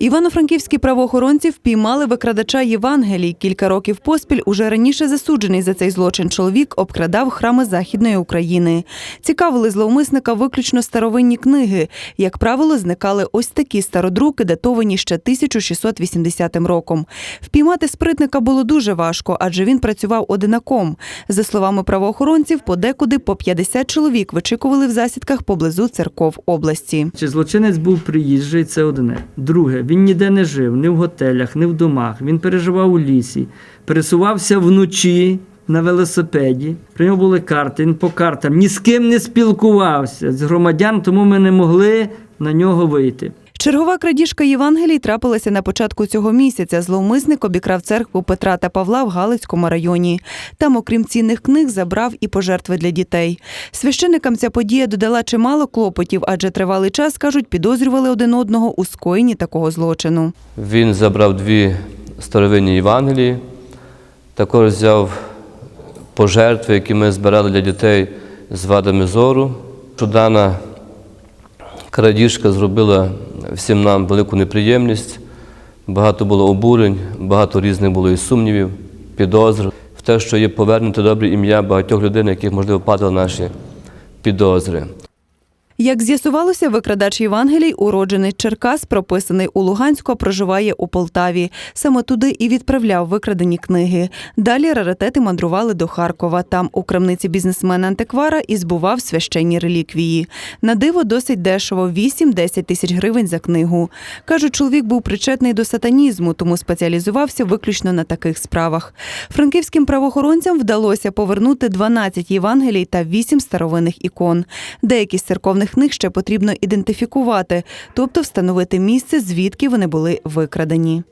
Івано-франківські правоохоронці впіймали викрадача Євангелій. Кілька років поспіль уже раніше засуджений за цей злочин чоловік обкрадав храми Західної України. Цікавили зловмисника виключно старовинні книги. Як правило, зникали ось такі стародруки, датовані ще 1680 роком. Впіймати спритника було дуже важко, адже він працював одинаком. За словами правоохоронців, подекуди по 50 чоловік вичікували в засідках поблизу церков області. Чи злочинець був приїжджий, це одне. Друге, він ніде не жив, ні в готелях, ні в домах. Він переживав у лісі, пересувався вночі на велосипеді. При нього були карти, він по картам ні з ким не спілкувався з громадян, тому ми не могли на нього вийти. Чергова крадіжка Євангелій трапилася на початку цього місяця. Зловмисник обікрав церкву Петра та Павла в Галицькому районі. Там, окрім цінних книг, забрав і пожертви для дітей. Священикам ця подія додала чимало клопотів, адже тривалий час, кажуть, підозрювали один одного у скоєнні такого злочину. Він забрав дві старовинні Євангелії, також взяв пожертви, які ми збирали для дітей з вадами зору. Що крадіжка зробила всім нам велику неприємність. Багато було обурень, багато різних було і сумнівів, підозр в те, що є повернути добре ім'я багатьох людей, на яких, можливо, падали наші підозри. Як з'ясувалося, викрадач Євангелій, уроджений Черкас, прописаний у Луганську, проживає у Полтаві. Саме туди і відправляв викрадені книги. Далі раритети мандрували до Харкова. Там у крамниці бізнесмена антиквара і збував священні реліквії. На диво досить дешево 8-10 тисяч гривень за книгу. Кажуть, чоловік був причетний до сатанізму, тому спеціалізувався виключно на таких справах. Франківським правоохоронцям вдалося повернути 12 Євангелій та 8 старовинних ікон. Деякі з церковних книг ще потрібно ідентифікувати, тобто встановити місце, звідки вони були викрадені.